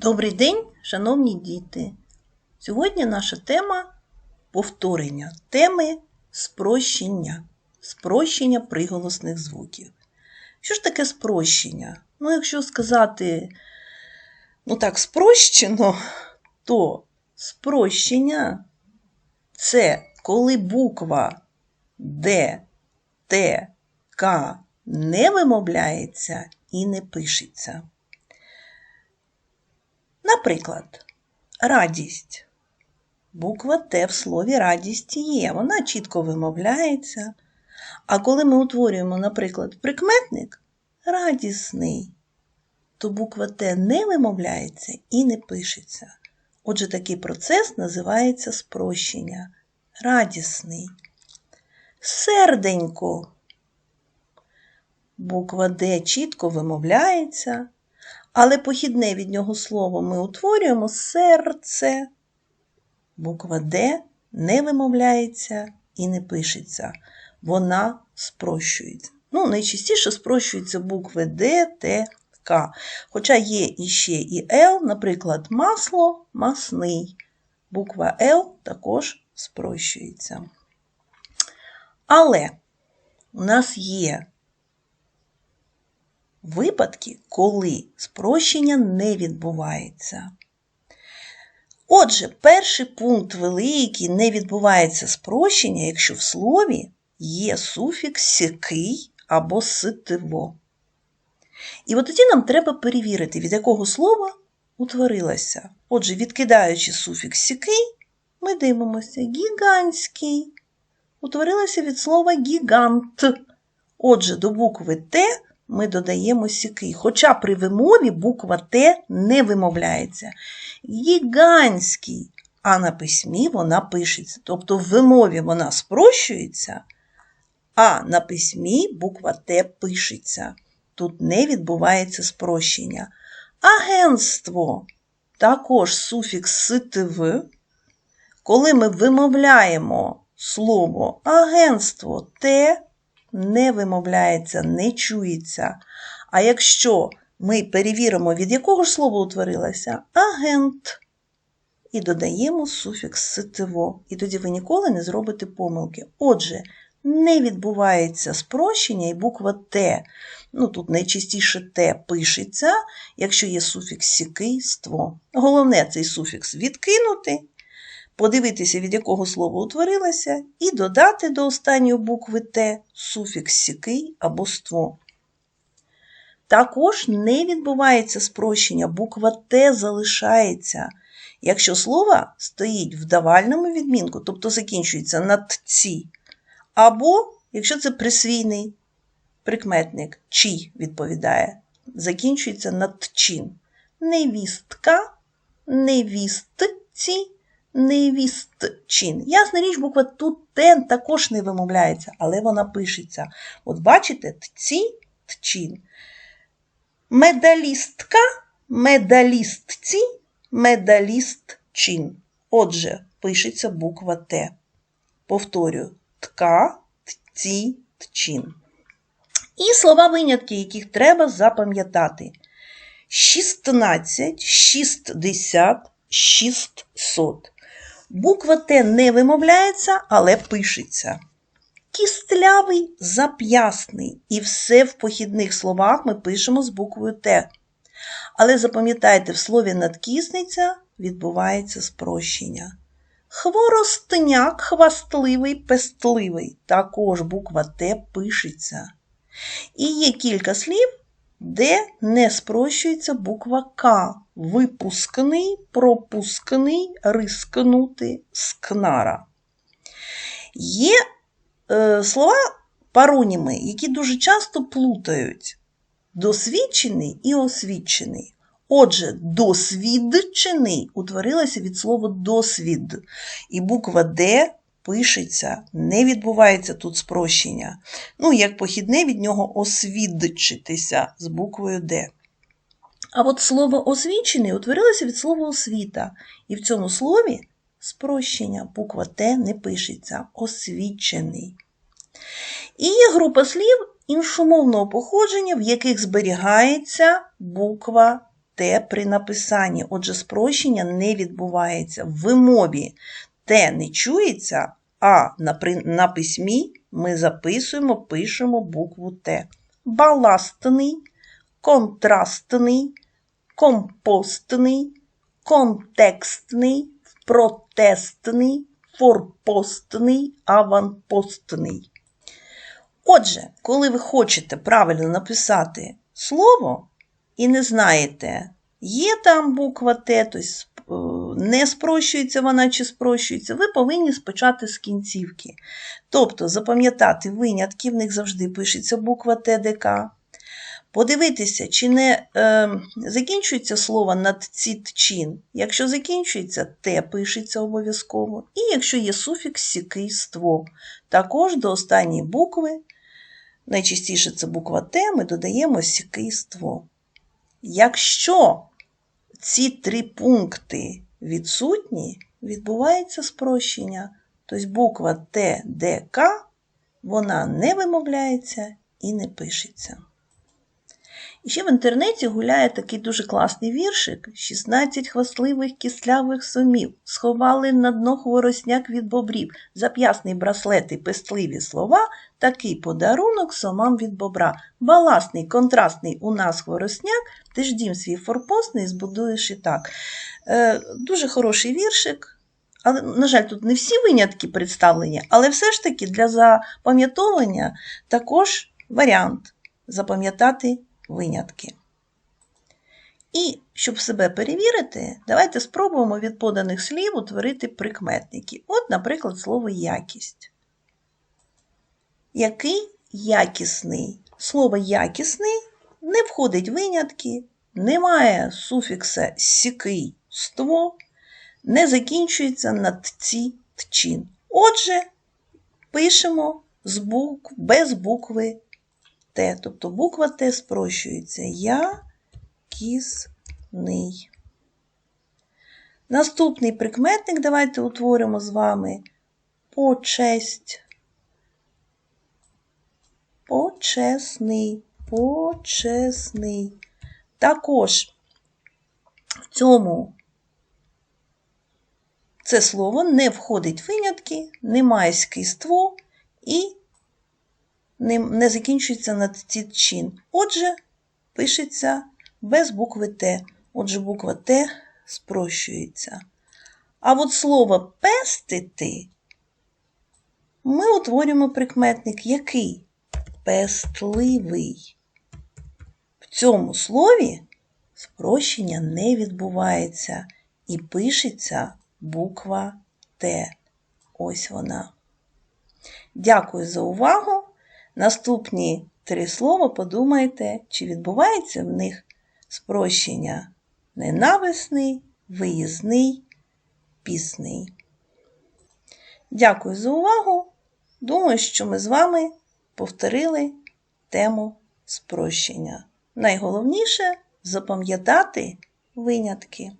Добрий день, шановні діти! Сьогодні наша тема повторення теми спрощення, спрощення приголосних звуків. Що ж таке спрощення? Ну, якщо сказати, ну так, спрощено, то спрощення це коли буква Д, Т, К не вимовляється і не пишеться. Наприклад, радість. Буква Т в слові радість є, вона чітко вимовляється. А коли ми утворюємо, наприклад, прикметник радісний, то буква Т не вимовляється і не пишеться. Отже, такий процес називається спрощення. Радісний. Серденько. Буква Д чітко вимовляється, але похідне від нього слово ми утворюємо серце. Буква Д не вимовляється і не пишеться. Вона спрощується. Ну, найчастіше спрощуються букви Д, Т, К. Хоча є іще і Л, наприклад, масло, масний. Буква Л також спрощується. Але у нас є випадки, коли спрощення не відбувається. Отже, перший пункт великий не відбувається спрощення, якщо в слові є суфікс сякий або ситиво. І от тоді нам треба перевірити, від якого слова утворилася. Отже, відкидаючи суфікс сякий, ми дивимося гігантський. Утворилася від слова гігант. Отже, до букви Т ми додаємо сякий. Хоча при вимові буква Т не вимовляється. Гігантський, а на письмі вона пишеться. Тобто в вимові вона спрощується, а на письмі буква Т пишеться. Тут не відбувається спрощення. Агентство також суфікс ситив. Коли ми вимовляємо слово агентство Т не вимовляється, не чується. А якщо ми перевіримо, від якого ж слова утворилася агент, і додаємо суфікс ситиво, і тоді ви ніколи не зробите помилки. Отже, не відбувається спрощення і буква Т. Ну, тут найчастіше Т пишеться, якщо є суфікс сікий ство. Головне цей суфікс відкинути подивитися, від якого слова утворилася, і додати до останньої букви Т суфікс сікий або ство. Також не відбувається спрощення, буква Т залишається. Якщо слово стоїть в давальному відмінку, тобто закінчується на «тці», або, якщо це присвійний прикметник, чий відповідає, закінчується на «тчин». Невістка, невістці, невістчин. Ясна річ, буква тут також не вимовляється, але вона пишеться. От бачите, тці, тчин. Медалістка, медалістці, медалістчин. Отже, пишеться буква Т. Повторюю, тка, тці, тчин. І слова винятки, яких треба запам'ятати. 16, 60, 600. Буква Т не вимовляється, але пишеться. Кістлявий, зап'ясний. І все в похідних словах ми пишемо з буквою Т. Але запам'ятайте, в слові надкісниця відбувається спрощення. Хворостняк, хвастливий, пестливий. Також буква Т пишеться. І є кілька слів, де не спрощується буква К. Випускний, пропускний, рискнути, скнара. Є е, слова пароніми, які дуже часто плутають досвідчений і освічений. Отже, досвідчений утворилася від слова досвід. І буква Д пишеться, не відбувається тут спрощення. Ну, як похідне від нього освідчитися з буквою Д. А от слово освічений утворилося від слова освіта. І в цьому слові спрощення буква Т не пишеться освічений. І є група слів іншомовного походження, в яких зберігається буква Т при написанні. Отже, спрощення не відбувається. В вимові Т не чується, а на, на письмі ми записуємо, пишемо букву Т. Баластний, контрастний, компостний, контекстний, протестний, форпостний, аванпостний. Отже, коли ви хочете правильно написати слово і не знаєте, є там буква Т, тобто не спрощується вона чи спрощується, ви повинні спочати з кінцівки. Тобто запам'ятати винятки, в них завжди пишеться буква ТДК. Подивитися, чи не е, закінчується слово над чин. Якщо закінчується, Т пишеться обов'язково. І якщо є суфікс сікий ство, також до останньої букви, найчастіше це буква Т, ми додаємо сікий ство. Якщо ці три пункти відсутні, відбувається спрощення. Тобто буква Т, Д, К, вона не вимовляється і не пишеться. Ще в інтернеті гуляє такий дуже класний віршик: 16 хвастливих кислявих сумів сховали на дно хворосняк від бобрів, зап'ясний браслет і пестливі слова, такий подарунок сомам від бобра. Баласний, контрастний у нас хворосняк, ти ж дім свій форпостний збудуєш і так. Е, дуже хороший віршик. Але, на жаль, тут не всі винятки представлені, але все ж таки для запам'ятовування також варіант запам'ятати винятки. І щоб себе перевірити, давайте спробуємо від поданих слів утворити прикметники. От, наприклад, слово якість. Який якісний? Слово якісний не входить в винятки, немає суфікса сікий ство, не закінчується на тці тчин. Отже, пишемо з букв, без букви Тобто буква Т спрощується якісний. Наступний прикметник давайте утворимо з вами почесть. Почесний, почесний. Також в цьому це слово не входить винятки, немає скиство і не, не закінчується на чин. Отже, пишеться без букви Т. Отже, буква Т спрощується. А от слово пестити ми утворюємо прикметник який? Пестливий. В цьому слові спрощення не відбувається і пишеться буква Т. Ось вона. Дякую за увагу. Наступні три слова подумайте, чи відбувається в них спрощення ненависний, виїзний, пісний. Дякую за увагу. Думаю, що ми з вами повторили тему спрощення. Найголовніше запам'ятати винятки.